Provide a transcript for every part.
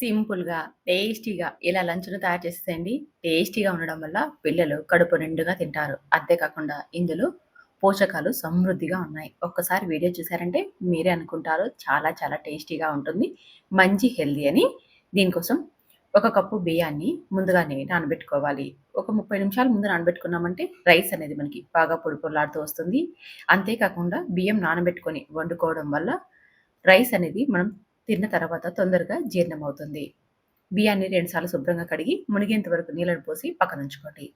సింపుల్‌గా, టేస్టీగా ఇలా లంచ్‌ను తయారు చేసేయండి టేస్టీగా ఉండడం వల్ల పిల్లలు కడుపు నిండుగా తింటారు. అంతేకాకుండా ఇందులో పోషకాలు సమృద్ధిగా ఉన్నాయి. ఒక్కసారి వీడియో చూసారంటే మీరే అనుకుంటారు చాలా చాలా టేస్టీగా ఉంటుంది. మంచి హెల్దీ అని. దీనికోసం ఒక కప్పు బియ్యాన్ని ముందుగానే నానబెట్టుకోవాలి. ఒక 30 నిమిషాల ముందు నానబెట్టుకున్నామంటే రైస్ అనేది మనకి బాగా పొడి వస్తుంది. అంతేకాకుండా బియ్యం నానబెట్టుకొని వండుకోవడం వల్ల రైస్ అనేది మనం తిన్న తర్వాత తొందరగా జీర్ణమవుతుంది. బియ్యాన్ని రెండుసార్లు శుభ్రంగా కడిగి మునిగేంత వరకు నీళ్ళను పోసి పక్కనుంచుకోండి.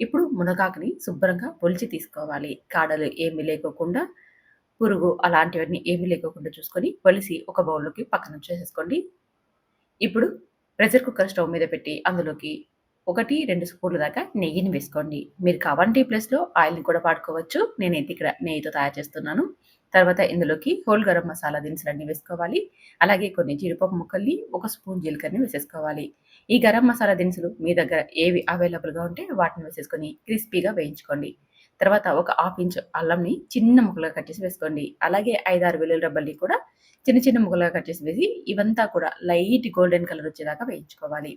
ఇప్పుడు మునగాకుని శుభ్రంగా పొలిచి తీసుకోవాలి. కాడలు ఏమీ లేకోకుండా, పురుగు అలాంటివన్నీ ఏమీ లేకోకుండా చూసుకొని పొలిసి ఒక బౌల్‌లోకి పక్కన చేసేసుకోండి ఇప్పుడు ప్రెషర్ కుక్కర్ స్టవ్ మీద పెట్టి అందులోకి 1, 2 స్పూన్ల దాకా నెయ్యిని వేసుకోండి. మీరు కావాలంటే ప్లస్లో ప్లేస్‌లో ఆయిల్‌ని కూడా వాడుకోవచ్చు. నేనైతే ఇక్కడ నెయ్యితో తయారు చేస్తున్నాను. తర్వాత ఇందులోకి హోల్ గరం మసాలా దినుసులన్నీ వేసుకోవాలి. అలాగే కొన్ని జీడిపప్పు ముక్కల్ని, ఒక స్పూన్ జీలకర్రని వేసేసుకోవాలి. ఈ గరం మసాలా దినుసులు మీ దగ్గర ఏవి అవైలబుల్‌గా ఉంటే వాటిని వేసేసుకొని క్రిస్పీగా వేయించుకోండి. తర్వాత ఒక హాఫ్ ఇంచ్ అల్లంని చిన్న ముక్కలుగా కట్ చేసి వేసుకోండి. అలాగే 5, 6 వెల్లుల్లి కూడా చిన్న చిన్న ముక్కలుగా కట్ చేసి వేసి ఇవంతా కూడా లైట్ గోల్డెన్ కలర్ వచ్చేదాకా వేయించుకోవాలి.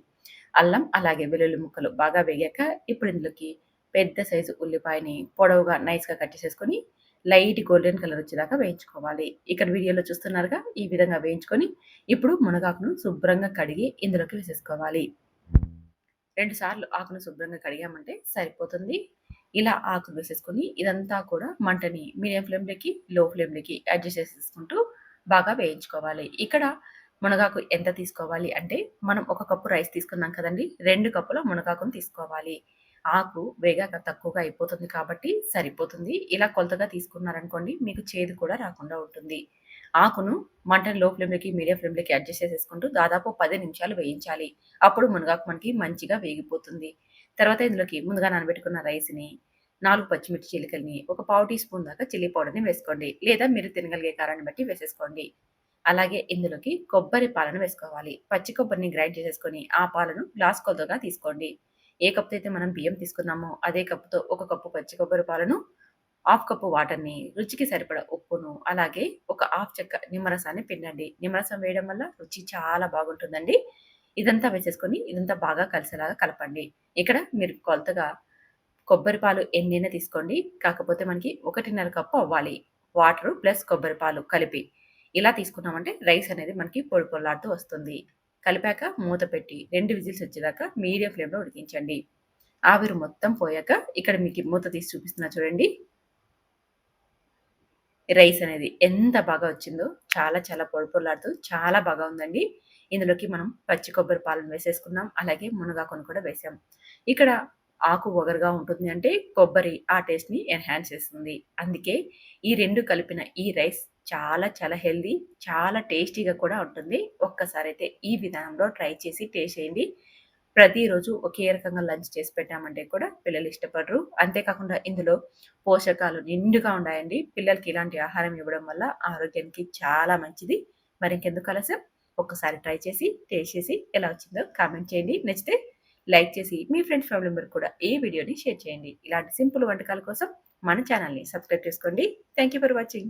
అల్లం అలాగే వెల్లుల్లి ముక్కలు బాగా వేగాక ఇప్పుడు ఇందులోకి పెద్ద సైజు ఉల్లిపాయని పొడవుగా నైస్‌గా కట్ చేసేసుకొని లైట్ గోల్డెన్ కలర్ వచ్చేదాకా వేయించుకోవాలి. ఇక్కడ వీడియోలో చూస్తున్నారుగా ఈ విధంగా వేయించుకొని ఇప్పుడు మునగాకును శుభ్రంగా కడిగి ఇందులోకి వేసేసుకోవాలి. రెండు సార్లు ఆకును శుభ్రంగా కడిగామంటే సరిపోతుంది. ఇలా ఆకులు వేసేసుకొని ఇదంతా కూడా మంటని మీడియం ఫ్లేమ్‌లోకి, లో ఫ్లేమ్‌లోకి అడ్జస్ట్ చేసేసుకుంటూ బాగా వేయించుకోవాలి. ఇక్కడ మునగాకు ఎంత తీసుకోవాలి అంటే మనం ఒక కప్పు రైస్ తీసుకున్నాం కదండీ! 2 కప్పుల మునగాకును తీసుకోవాలి. ఆకు వేగాక తక్కువగా అయిపోతుంది కాబట్టి సరిపోతుంది. ఇలా కొలతగా తీసుకున్నారనుకోండి మీకు చేదు కూడా రాకుండా ఉంటుంది. ఆకును మంటను లో ఫ్లేమ్‌లోకి, మీడియం ఫ్లేమ్‌లోకి అడ్జస్ట్ చేసేసుకుంటూ దాదాపు పది నిమిషాలు వేయించాలి. అప్పుడు మునగాకు మనకి మంచిగా వేగిపోతుంది. తర్వాత ఇందులోకి ముందుగా నానబెట్టుకున్న రైస్‌ని, నాలుగు పచ్చిమిర్చి చిలికల్ని ఒక పావు టీ స్పూన్ దాకా చిల్లీ పౌడర్‌ని వేసుకోండి. లేదా మీరు తినగలిగే కారాన్ని బట్టి వేసేసుకోండి. అలాగే ఇందులోకి కొబ్బరి పాలను వేసుకోవాలి. పచ్చి కొబ్బరిని గ్రైండ్ చేసేసుకొని ఆ పాలను గ్లాస్ కొద్దిగా తీసుకోండి. ఏ కప్పుతో అయితే మనం బియ్యం తీసుకున్నామో అదే కప్పుతో ఒక కప్పు పచ్చి కొబ్బరి పాలను, హాఫ్ కప్పు వాటర్‌ని, రుచికి సరిపడా ఉప్పును, అలాగే ఒక హాఫ్ చెక్క నిమ్మరసాన్ని పిండండి. నిమ్మరసం వేయడం వల్ల రుచి చాలా బాగుంటుందండి. ఇదంతా వేసేసుకొని ఇదంతా బాగా కలిసేలాగా కలపండి. ఇక్కడ మీరు కొలతగా కొబ్బరి పాలు ఎన్నైనా తీసుకోండి. కాకపోతే మనకి 1:30 కప్పు అవ్వాలి. వాటరు ప్లస్ కొబ్బరి పాలు కలిపి. ఇలా తీసుకున్నామంటే రైస్ అనేది మనకి పొడి పొల్లాడుతూ వస్తుంది. కలిపాక మూత పెట్టి రెండు విజిల్స్ వచ్చేదాకా మీడియం ఫ్లేమ్‌లో ఉడికించండి. ఆవిరి మొత్తం పోయాక ఇక్కడ మీకు మూత తీసి చూపిస్తున్నా చూడండి. రైస్ అనేది ఎంత బాగా వచ్చిందో చాలా చాలా పొడిపొలాడుతూ చాలా బాగా ఉందండి. ఇందులోకి మనం పచ్చి కొబ్బరి పాలను వేసేసుకున్నాం. అలాగే మునగాకును కూడా వేసాం. ఇక్కడ ఆకు ఒగరుగా ఉంటుంది అంటే కొబ్బరి ఆ టేస్ట్‌ని ఎన్హాన్స్ చేస్తుంది. అందుకే ఈ రెండు కలిపిన ఈ రైస్ చాలా చాలా హెల్దీ చాలా టేస్టీగా కూడా ఉంటుంది. ఒక్కసారి అయితే ఈ విధానంలో ట్రై చేసి టేస్ట్ చేయండి. ప్రతిరోజు ఒకే రకంగా లంచ్ చేసి పెట్టామంటే కూడా పిల్లలు ఇష్టపడరు. అంతే కాకుండా ఇందులో పోషకాలు నిండుగా ఉన్నాయండి. పిల్లలకి ఇలాంటి ఆహారం ఇవ్వడం వల్ల ఆరోగ్యానికి చాలా మంచిది. మరి ఇంకెందుకు ఆలస్యం ఒక్కసారి ట్రై చేసి టేస్ట్ చేసి ఎలా వచ్చిందో కామెంట్ చేయండి. నచ్చితే లైక్ చేసి మీ ఫ్రెండ్స్, ఫ్యామిలీ మెంబర్ కూడా ఈ వీడియోని షేర్ చేయండి. ఇలాంటి సింపుల్ వంటకాల కోసం మన ఛానల్ని సబ్స్క్రైబ్ చేసుకోండి. Thank you for watching.